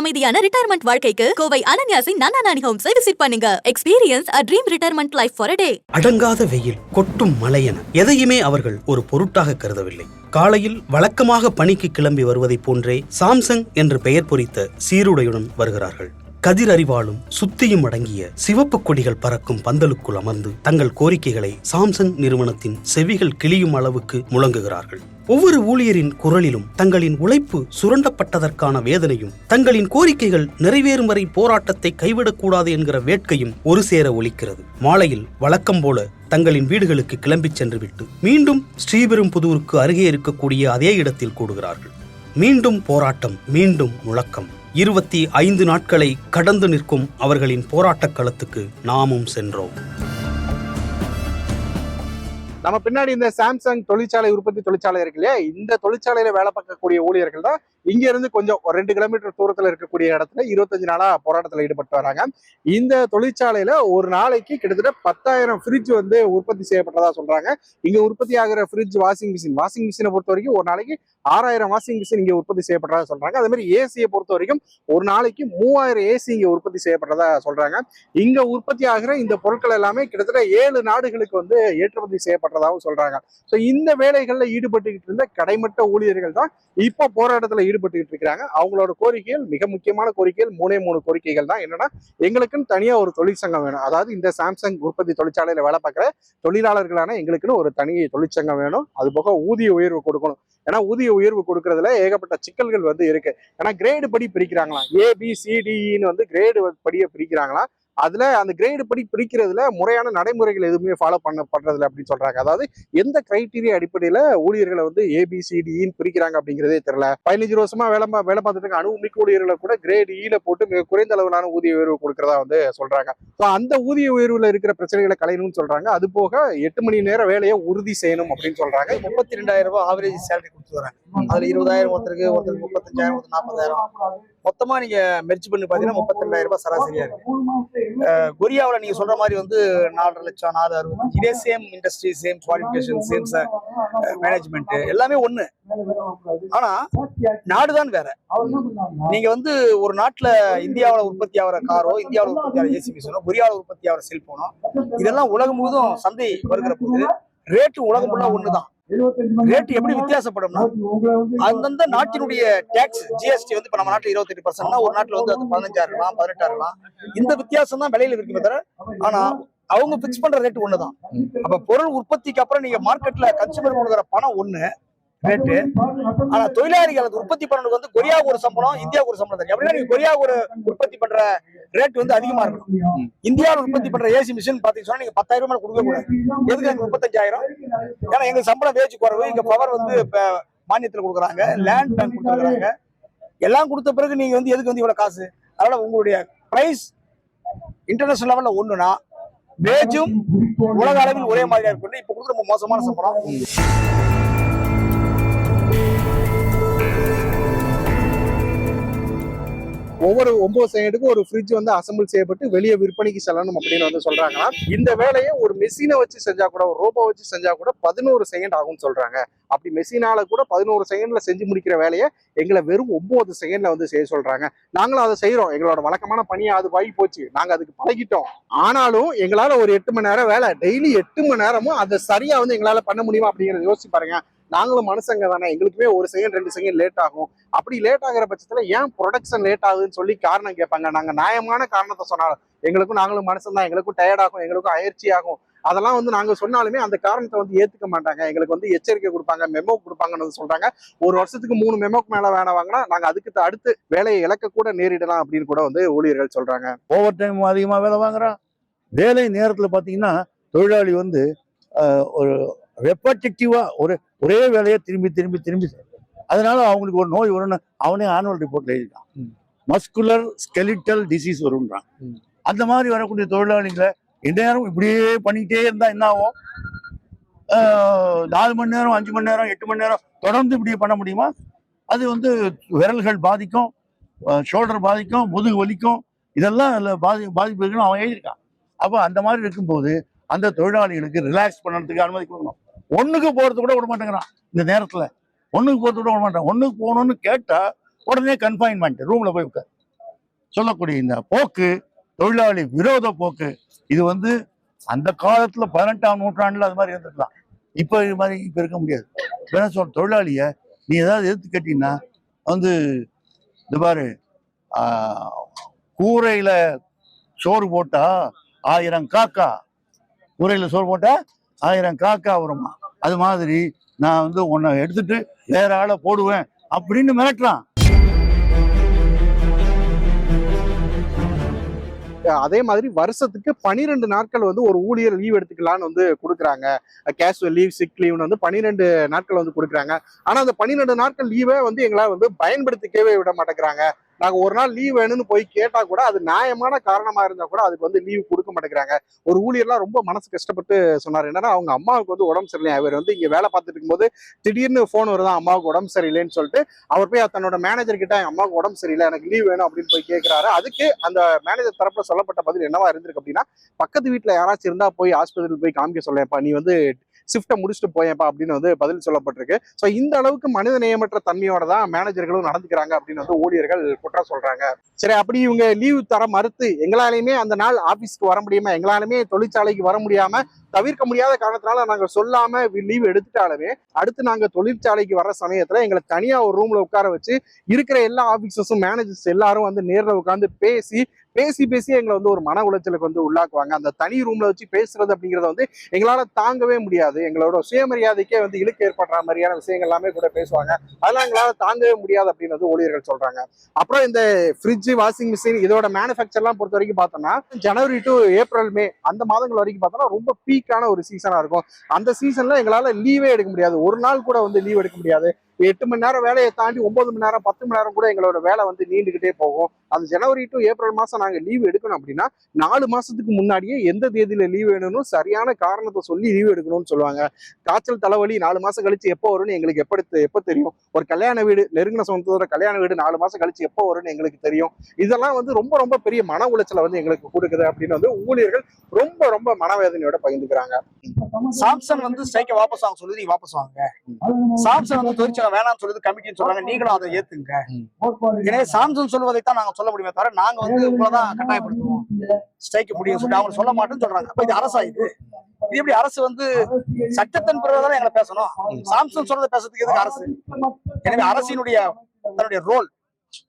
அமைதியான ரிட்டையர்மெண்ட் வாழ்க்கைக்கு கோவை அனன்யாசி நன்னா நானி ஹோம்ஸை விசிட் பண்ணுங்க. Experience a dream retirement life for day அடங்காத வெயில் கொட்டும் மழை என எதையுமே அவர்கள் ஒரு பொருட்டாக கருதவில்லை. காலையில் வழக்கமாக பணிக்கு கிளம்பி வருவதைப் போன்றே சாம்சங் என்று பெயர் பொறித்த சீருடையுடன் வருகிறார்கள். கதிர் அறிவாலும் சுத்தியும் அடங்கிய சிவப்பு கொடிகள் பறக்கும் பந்தலுக்குள் அமர்ந்து தங்கள் கோரிக்கைகளை சாம்சங் நிறுவனத்தின் செவிகள் கிளியும் அளவுக்கு முழங்குகிறார்கள். ஒவ்வொரு ஊழியரின் குரலிலும் தங்களின் உழைப்பு சுரண்டப்பட்டதற்கான வேதனையும் தங்களின் கோரிக்கைகள் நிறைவேறும் வரை போராட்டத்தை கைவிடக்கூடாது என்கிற வேட்கையும் ஒரு சேர ஒலிக்கிறது. மாலையில் வழக்கம் போல தங்களின் வீடுகளுக்கு கிளம்பிச் சென்றுவிட்டு மீண்டும் ஸ்ரீபெரும்புதூருக்கு அருகே இருக்கக்கூடிய அதே இடத்தில் கூடுகிறார்கள். மீண்டும் போராட்டம் மீண்டும் முழக்கம். இருபத்தி ஐந்து நாட்களை கடந்து நிற்கும் அவர்களின் போராட்டக் களத்துக்கு நாமும் சென்றோம். நம்ம பின்னாடி இந்த சாம்சங் தொழிற்சாலை உற்பத்தி தொழிற்சாலை இருக்கு இல்லையா? இந்த தொழிற்சாலையில வேலை பார்க்கக்கூடிய ஊழியர்கள் தான் இங்க இருந்து கொஞ்சம் ஒரு ரெண்டு கிலோமீட்டர் தூரத்துல இருக்கக்கூடிய இடத்துல இருபத்தஞ்சு நாளா போராட்டத்துல ஈடுபட்டு வராங்க. இந்த தொழிற்சாலையில ஒரு நாளைக்கு கிட்டத்தட்ட பத்தாயிரம் ஃப்ரிட்ஜ் வந்து உற்பத்தி செய்யப்பட்டதா சொல்றாங்க. இங்க உற்பத்தி ஆகிற ஃப்ரிட்ஜ் வாஷிங் மிஷின் வாஷிங் மிஷினை பொறுத்த வரைக்கும் ஒரு நாளைக்கு ஆறாயிரம் வாஷிங் மிஷின் இங்க உற்பத்தி செய்யப்பட்டதா சொல்றாங்க. அதே மாதிரி ஏசியை பொறுத்த வரைக்கும் ஒரு நாளைக்கு மூவாயிரம் ஏசி இங்க உற்பத்தி செய்யப்பட்டதா சொல்றாங்க. இங்க உற்பத்தி ஆகிற இந்த பொருட்கள் எல்லாமே கிட்டத்தட்ட ஏழு நாடுகளுக்கு வந்து ஏற்றுமதி செய்யப்பட்டதாகவும் சொல்றாங்க. ஸோ இந்த வேலைகள்ல ஈடுபட்டுக்கிட்டு இருந்த கடைமட்ட ஊழியர்கள் தான் இப்போ போராட்டத்துல ஈடுபட்டுக்கிட்டு இருக்கிறாங்க. அவங்களோட கோரிக்கைகள் மிக முக்கியமான கோரிக்கைகள் மூணே மூணு கோரிக்கைகள் தான். என்னன்னா எங்களுக்குன்னு தனியா ஒரு தொழிற்சங்கம் வேணும். அதாவது இந்த சாம்சங் உற்பத்தி தொழிற்சாலையில வேலை பார்க்குற தொழிலாளர்களான எங்களுக்குன்னு ஒரு தனி தொழிற்சங்கம் வேணும். அது போக ஊதிய உயர்வு கொடுக்கணும். ஏன்னா ஊதிய உயர்வு கொடுக்கறதுல ஏகப்பட்ட சிக்கல்கள் வந்து இருக்கு. ஏன்னா கிரேடு படி பிரிக்கிறாங்களாம். ஏபிசிடிஇன்னு e வந்து கிரேடு படியை பிரிக்கிறாங்களாம். அதுல அந்த கிரேடு படி பிரிக்கிறதுல முறையான நடைமுறைகள் எதுவுமே ஃபாலோ பண்ண பண்றதில்ல அப்படின்னு சொல்றாங்க. அதாவது எந்த கிரைட்டீரியா அடிப்படையில ஊழியர்களை வந்து ஏபிசிடின்னு பிரிக்கிறாங்க அப்படிங்கிறதே தெரியல. பதினஞ்சு வருஷமா வேலை வேலை பார்த்துட்டு இருக்க அணுமிக்க ஊழியர்களை கூட கிரேட் ஈல e போட்டு மிக குறைந்த அளவிலான ஊதிய உயர்வு கொடுக்கறதா வந்து சொல்றாங்க. ஸோ அந்த ஊதிய உயர்வுல இருக்கிற பிரச்சனைகளை கலையணும்னு சொல்றாங்க. அது போக எட்டு மணி நேரம் வேலையை உறுதி செய்யணும் அப்படின்னு சொல்றாங்க. முப்பத்தி ரெண்டாயிரம் ரூபாய் ஆவரேஜ் சேலரி கொடுத்து வராங்க. அதுல இருபதாயிரம் ஒருத்தருக்கு ஒருத்தருக்கு முப்பத்தஞ்சாயிரம் ஒருத்தர் நாற்பதாயிரம். மொத்தமா நீங்க மெர்ச் பண்ணி பாத்தீங்கன்னா முப்பத்தி ரூபாய் சராசரியா இருக்கு. அஹ் கொரியாவுல நீங்க சொல்ற மாதிரி வந்து நாலரை லட்சம் நாலு அறுபது இதே same industry same qualification same management எல்லாமே ஒண்ணு. ஆனா நாடுதான் வேற. நீங்க வந்து ஒரு நாட்டுல இந்தியாவுல உற்பத்தி ஆகிற காரோ இந்தியாவுல உற்பத்தி ஆகிற ஏசி மிஷினோ கொரியாவுல உற்பத்தி ஆகிற செல்போனோ இதெல்லாம் உலகம் முழுதும் சந்தை வருகிற போது ரேட்டு உலகம் ஃபுல்லா ஒண்ணுதான். ரேட் எப்படி வித்தியாசப்படும்னா அந்தந்த நாட்டினுடைய டேக்ஸ் ஜிஎஸ்டி வந்து இப்ப நம்ம நாட்டுல இருபத்தெட்டு பர்சன்ட்னா ஒரு நாட்டுல வந்து அது பதினஞ்சாயிரம் இருக்கலாம் பதினெட்டாயிரம் இருக்கலாம். இந்த வித்தியாசம் தான் விலையில இருக்குமே தவிர ஆனா அவங்க பிக்ஸ் பண்ற ரேட் ஒண்ணுதான். அப்ப பொருள் உற்பத்திக்கு அப்புறம் நீங்க மார்க்கெட்ல கன்சூமர் கொடுக்குற பணம் ஒண்ணு ரேட்டு. ஆனா தொழிலாளிகள் உற்பத்தி பண்ணதுக்கு வந்து கொரியாவுக்கு ஒரு சம்பளம் இந்தியாவுக்கு ஒரு சம்பளம். தரும் அப்படின்னா நீங்க கொரியாவுக்கு ஒரு உற்பத்தி பண்ற ரேட் வந்து அதிகமா இருக்கணும். இந்தியாவில் உற்பத்தி பண்ற ஏசி மிஷின் பாத்தீங்கன்னா நீங்க பத்தாயிரம் ரூபாய் கொடுக்க கூடாது. எதுக்கு எங்க முப்பத்தஞ்சாயிரம்? ஏன்னா எங்க சம்பளம் வேஜ் குறவு இங்க பவர் வந்து இப்ப மானியத்துல கொடுக்குறாங்க லேண்ட் பேங்க் கொடுத்துருக்காங்க எல்லாம் கொடுத்த பிறகு நீங்க வந்து எதுக்கு வந்து இவ்வளவு காசு? அதனால உங்களுடைய பிரைஸ் இன்டர்நேஷனல் லெவல்ல ஒண்ணுனா வேஜும் உலக அளவில் ஒரே மாதிரியா இருக்கும் இப்ப கொடுக்குற ரொம்ப மோசமான சம்பளம். ஒவ்வொரு ஒன்பது செகண்டுக்கும் ஒரு ஃப்ரிட்ஜ் வந்து அசம்பிள் செய்யப்பட்டு வெளியே விற்பனைக்கு செல்லணும் அப்படின்னு வந்து சொல்றாங்கன்னா இந்த வேலையை ஒரு மெஷினை வச்சு செஞ்சா கூட ஒரு ரோபோ வச்சு செஞ்சா கூட பதினோரு செகண்ட் ஆகும்னு சொல்றாங்க. அப்படி மெஷினால கூட பதினோரு செகண்ட்ல செஞ்சு முடிக்கிற வேலையை எங்களை வெறும் ஒன்பது செகண்ட்ல வந்து செய்ய சொல்றாங்க. நாங்களும் அதை செய்யறோம் எங்களோட வழக்கமான பணியை அது வாங்கி போச்சு. நாங்க அதுக்கு பழகிட்டோம். ஆனாலும் எங்களால ஒரு எட்டு மணி நேரம் வேலை டெய்லி எட்டு மணி நேரமும் அதை சரியா வந்து எங்களால பண்ண முடியுமா அப்படிங்கறத யோசிச்சு பாருங்க. நாங்களும் மனுஷங்க தானே. எங்களுக்குமே ஒரு செகண்ட் ரெண்டு செகண்ட் லேட் ஆகும். அப்படி லேட் ஆகிற பட்சத்துல ஏன் ப்ரொடக்ஷன் லேட் ஆகுதுன்னு சொல்லி காரணம் கேட்பாங்க. நாங்க நியாயமான காரணத்தை சொன்னாலும் எங்களுக்கும் நாங்களும் மனுஷன் தான். எங்களுக்கும் டயர்ட் ஆகும் எங்களுக்கும் அயற்சி ஆகும். அதெல்லாம் வந்து நாங்க சொன்னாலுமே அந்த காரணத்தை வந்து ஏத்துக்க மாட்டாங்க. எங்களுக்கு வந்து எச்சரிக்கை கொடுப்பாங்க மெமோ கொடுப்பாங்கன்னு சொல்றாங்க. ஒரு வருஷத்துக்கு மூணு மெமோக்கு மேல வேணா வாங்கினா நாங்க அதுக்கு அடுத்து வேலையை இழக்க கூட நேரிடலாம் அப்படின்னு கூட வந்து ஊழியர்கள் சொல்றாங்க. ஓவர் டைம் அதிகமா வேலை வாங்குறான் வேலை நேரத்தில் பாத்தீங்கன்னா தொழிலாளி வந்து ஒரு ரெப்படிட்டிவாக ஒரு ஒரே வேலையை திரும்பி திரும்பி திரும்பி. அதனால அவங்களுக்கு ஒரு நோய் வரும்னு அவனே ஆனுவல் ரிப்போர்ட்ல எழுதிட்டான். மஸ்குலர் ஸ்கெலிட்டல் டிசீஸ் வரும்ன்றான். அந்த மாதிரி வரக்கூடிய தொழிலாளிகளை எந்நேரம் இப்படியே பண்ணிக்கிட்டே இருந்தா என்ன ஆகும்? நாலு மணி நேரம் அஞ்சு மணி நேரம் எட்டு மணி நேரம் தொடர்ந்து இப்படியே பண்ண முடியுமா? அது வந்து விரல்கள் பாதிக்கும் ஷோல்டர் பாதிக்கும் முதுகு வலிக்கும். இதெல்லாம் அதில் பாதி பாதிப்பு இருக்குன்னு அவன் எழுதியிருக்கான். அப்போ அந்த மாதிரி இருக்கும்போது அந்த தொழிலாளிகளுக்கு ரிலாக்ஸ் பண்ணுறதுக்கு அனுமதி கொடுக்கணும். ஒண்ணுக்கு போறது கூட விட மாட்டேங்கிறான் இந்த நேரத்துல ஒண்ணுக்கு போறது கூட விட மாட்டான் ஒண்ணுக்கு போகணும்னு கேட்டா உடனே கன்ஃபைன்மெண்ட் ரூம்ல போய் உட்கார். சொல்லக்கூடிய இந்த போக்கு தொழிலாளி விரோத போக்கு இது வந்து அந்த காலத்துல பதினெட்டாம் நூற்றாண்டுல அது மாதிரி இருந்திருக்கலாம். இப்ப இது மாதிரி இப்ப இருக்க முடியாது. என்ன சொல்ற தொழிலாளிய நீ ஏதாவது எதிர்த்து கேட்டீங்கன்னா வந்து இந்த பாரு கூரையில சோறு போட்டா ஆயிரம் காக்கா. கூரையில சோறு போட்டா ஆயிரம் காக்கா வருமா? அது மாதிரி நான் வந்து உன்னை எடுத்துட்டு வேற ஆளை போடுவேன் அப்படின்னு மிரட்டுறான். அதே மாதிரி வருஷத்துக்கு பனிரெண்டு நாட்கள் வந்து ஒரு ஊழியர் லீவ் எடுத்துக்கலாம்னு வந்து கொடுக்குறாங்க. கேஷுவல் லீவ் சிக் லீவ்னு வந்து பன்னிரெண்டு நாட்கள் வந்து கொடுக்குறாங்க. ஆனா அந்த பனிரெண்டு நாட்கள் லீவை வந்து எங்களால் வந்து பயன்படுத்திக்கவே விட மாட்டேங்கிறாங்க. நாங்க ஒரு நாள் லீவ் வேணும்னு போய் கேட்டா கூட அது நியாயமான காரணமா இருந்தா கூட அதுக்கு வந்து லீவ் கொடுக்க மாட்டேங்கிறாங்க. ஒரு ஊழியர்லாம் ரொம்ப மனசு கஷ்டப்பட்டு சொன்னார். என்னன்னா அவங்க அம்மாவுக்கு வந்து உடம்பு சரியில்லை. அவர் வந்து இங்க வேலை பார்த்துட்டு இருக்கும்போது திடீர்னு ஃபோன் வருதான் அம்மாவுக்கு உடம்பு சரியில்லைன்னு சொல்லிட்டு அவர் போய் தன்னோட மேனேஜர் கிட்ட என் அம்மாவுக்கு உடம்பு சரியில்லை எனக்கு லீவ் வேணும் அப்படின்னு போய் கேட்கிறாரு அதுக்கு அந்த மேனேஜர் தரப்புல சொல்லப்பட்ட பதில் என்னவா இருந்திருக்கு அப்படின்னா பக்கத்து வீட்டுல யாராச்சும் இருந்தா போய் ஹாஸ்பிட்டல் போய் காமிக்க சொல்லேன்ப்பா நீ வந்து ஷிஃப்ட்டை முடிச்சுட்டு போயேன்ப்பா அப்படின்னு வந்து பதில் சொல்லப்பட்டிருக்கு. ஸோ இந்த அளவுக்கு மனித நேயமற்ற தன்மையோட தான் மேனேஜர்களும் நடந்துக்கிறாங்க அப்படின்னு வந்து ஊழியர்கள் குற்றம் சொல்றாங்க. சரி அப்படி இவங்க லீவ் தர மறுத்து எங்களாலையுமே அந்த நாள் ஆபீஸ்க்கு வர முடியாம எங்களாலுமே தொழிற்சாலைக்கு வர முடியாம தவிர்க்க முடியாத காரணத்தினால நாங்க சொல்லாம லீவ் எடுத்துட்டாலுமே அடுத்து நாங்க தொழிற்சாலைக்கு வர சமயத்துல எங்களை தனியா ஒரு ரூம்ல உட்கார வச்சு இருக்கிற எல்லா ஆபீசர்ஸும் மேனேஜர்ஸ் எல்லாரும் வந்து நேரில் உட்காந்து பேசி பேசி பேசி எங்களை வந்து ஒரு மன உளைச்சலுக்கு வந்து உள்ளாக்குவாங்க. அந்த தனி ரூம்ல வச்சு பேசுறது அப்படிங்கறத வந்து எங்களால தாங்கவே முடியாது. எங்களோட சுயமரியாதைக்கே வந்து இழுக்கு ஏற்படுற மாதிரியான விஷயங்கள் எல்லாமே கூட பேசுவாங்க. அதெல்லாம் எங்களால தாங்கவே முடியாது அப்படின்னு வந்து ஊழியர்கள் சொல்றாங்க. அப்புறம் இந்த ஃப்ரிட்ஜ் வாஷிங் மிஷின் இதோட மேனுஃபேக்சர்லாம் பொறுத்த வரைக்கும் பார்த்தோம்னா ஜனவரி டு ஏப்ரல் மே அந்த மாதங்கள் வரைக்கும் பார்த்தோம்னா ரொம்ப பீக்கான ஒரு சீசனா இருக்கும். அந்த சீசன்ல எங்களால லீவே எடுக்க முடியாது. ஒரு நாள் கூட வந்து லீவ் எடுக்க முடியாது. எட்டு மணி நேரம் வேலையை தாண்டி ஒன்பது மணி நேரம் பத்து மணி நேரம் கூட எங்களோட வேலை வந்து நீண்டுகிட்டே போகும். அந்த ஜனவரி டு ஏப்ரல் மாசம் நாங்க லீவ் எடுக்கணும் அப்படின்னா நாலு மாசத்துக்கு முன்னாடியே எந்த தேதியில லீவ் வேணும்னு சரியான காரணத்தை சொல்லி லீவ் எடுக்கணும்னு சொல்லுவாங்க. காய்ச்சல் தலைவலி நாலு மாசம் கழிச்சு எப்போ வரும்னு எங்களுக்கு எப்படி எப்போ தெரியும்? ஒரு கல்யாண வீடு நெருங்கின சொந்தத்தோட கல்யாண வீடு நாலு மாசம் கழிச்சு எப்போ வரும்னு எங்களுக்கு தெரியும். இதெல்லாம் வந்து ரொம்ப ரொம்ப பெரிய மன உளைச்சலை வந்து எங்களுக்கு கொடுக்குது அப்படின்னு வந்து ஊழியர்கள் ரொம்ப ரொம்ப மனவேதனையோட பகிர்ந்துக்கிறாங்க. சாம்சங் வந்து ஸ்ட்ரைக்கை வாபஸ் வாங்க சொல்லுது நீ வாபஸ் வாங்க. சாம்சங் வந்து தொழிற்சாலை வேணாம்னு சொல்லுது கமிட்டின்னு சொல்றாங்க நீங்களும் அதை ஏத்துங்க. எனவே சாம்சங் சொல்வதைத்தான் நாங்க சொல்ல முடியுமே தவிர நாங்க வந்து உங்களதான் கட்டாயப்படுத்துவோம். ஸ்ட்ரைக் முடியும் சொல்லி அவங்க சொல்ல மாட்டேன்னு சொல்றாங்க. அப்ப இது அரசா இது? இது எப்படி அரசு வந்து சட்டத்தின் பிறகுதான் எங்களை பேசணும்? சாம்சங் சொல்றதை பேசுறதுக்கு எதுக்கு அரசு? எனவே அரசினுடைய தன்னுடைய ரோல்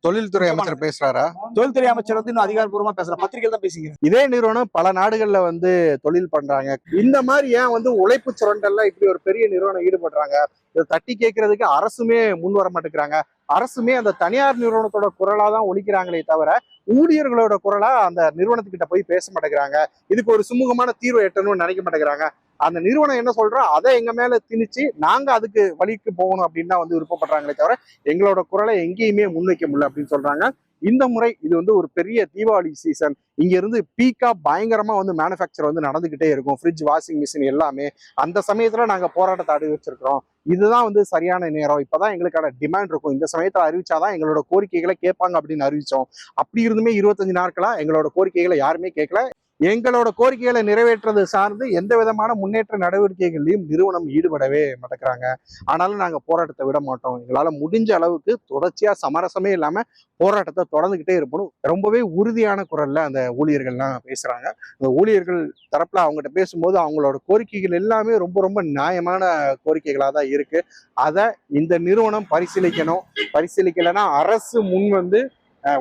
தொழில்துறை அமைச்சர் பேசுறாரா? தொழில்துறை அமைச்சர் வந்து இன்னும் அதிகாரப்பூர்வமா பேசல பத்திரிகையில் தான் பேசிக்கிறேன் இதே நிறுவனம் பல நாடுகள்ல வந்து தொழில் பண்றாங்க. இந்த மாதிரி ஏன் வந்து உழைப்பு சுரண்டல்ல இப்படி ஒரு பெரிய நிறுவனம் ஈடுபடுறாங்க? இதை தட்டி கேட்கறதுக்கு அரசுமே முன் வர மாட்டேங்கிறாங்க. அரசுமே அந்த தனியார் நிறுவனத்தோட குரலா தான் ஒழிக்கிறாங்களே தவிர ஊழியர்களோட குரலா அந்த நிறுவனத்துக்கிட்ட போய் பேச மாட்டேங்கிறாங்க. இதுக்கு ஒரு சுமூகமான தீர்வு எட்டணும்னு நினைக்க மாட்டேங்கிறாங்க. அந்த நிறுவனம் என்ன சொல்றோம் அதை எங்க மேல திணிச்சு நாங்க அதுக்கு வழிக்கு போகணும் அப்படின்னு தான் வந்து விருப்பப்படுறாங்களே தவிர எங்களோட குரலை எங்கேயுமே முன்வைக்க முடியல அப்படின்னு சொல்றாங்க. இந்த முறை இது வந்து ஒரு பெரிய தீபாவளி சீசன் இங்க இருந்து பீக்கா பயங்கரமா வந்து மேனுஃபேக்சர் வந்து நடந்துகிட்டே இருக்கும். ஃப்ரிட்ஜ் வாஷிங் மிஷின் எல்லாமே. அந்த சமயத்துல நாங்க போராட்டத்தை அறிவிச்சிருக்கிறோம் இதுதான் வந்து சரியான நேரம். இப்பதான் எங்களுக்கான டிமாண்ட் இருக்கும். இந்த சமயத்துல அறிவிச்சாதான் எங்களோட கோரிக்கைகளை கேட்பாங்க அப்படின்னு அறிவிச்சோம். அப்படி இருந்துமே இருபத்தஞ்சு நாட்களா எங்களோட கோரிக்கைகளை யாருமே கேட்கல. எங்களோட கோரிக்கைகளை நிறைவேற்றுறது சார்ந்து எந்த விதமான முன்னேற்ற நடவடிக்கைகளையும் நிறுவனம் ஈடுபடவே மாட்டேங்கிறாங்க. ஆனாலும் நாங்கள் போராட்டத்தை விட மாட்டோம். எங்களால் முடிஞ்ச அளவுக்கு தொடர்ச்சியாக சமரசமே இல்லாமல் போராட்டத்தை தொடர்ந்துக்கிட்டே இருப்போம். ரொம்பவே உறுதியான குரலில் அந்த ஊழியர்கள்லாம் பேசுகிறாங்க அந்த ஊழியர்கள் தரப்பில் அவங்ககிட்ட பேசும்போது அவங்களோட கோரிக்கைகள் எல்லாமே ரொம்ப ரொம்ப நியாயமான கோரிக்கைகளாக தான் இருக்குது அதை இந்த நிறுவனம் பரிசீலிக்கணும். பரிசீலிக்கலைன்னா அரசு முன் வந்து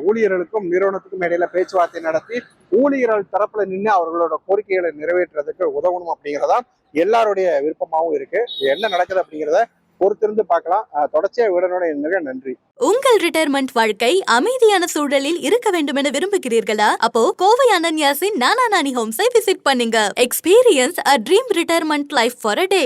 ஊழியர்களுக்கும் நிறுவனத்துக்கும் இடையில பேச்சுவார்த்தை நடத்தி ஊழியர்கள் தரப்புல நின்று அவர்களோட கோரிக்கைகளை நிறைவேற்றுறதுக்கு உதவணும் அப்படிங்கிறதா எல்லாருடைய விருப்பமாகவும் இருக்கு. என்ன நடக்குது அப்படிங்கிறத பொறுத்திருந்து பார்க்கலாம். தொடர்ச்சியா விடனோட மிக நன்றி. உங்கள் ரிட்டையர்மெண்ட் வாழ்க்கை அமைதியான சூழலில் இருக்க வேண்டும் என விரும்புகிறீர்களா? அப்போ கோவை அனன்யாசின் நானா நானி ஹோம்ஸை விசிட் பண்ணுங்க. Experience a dream retirement life for a day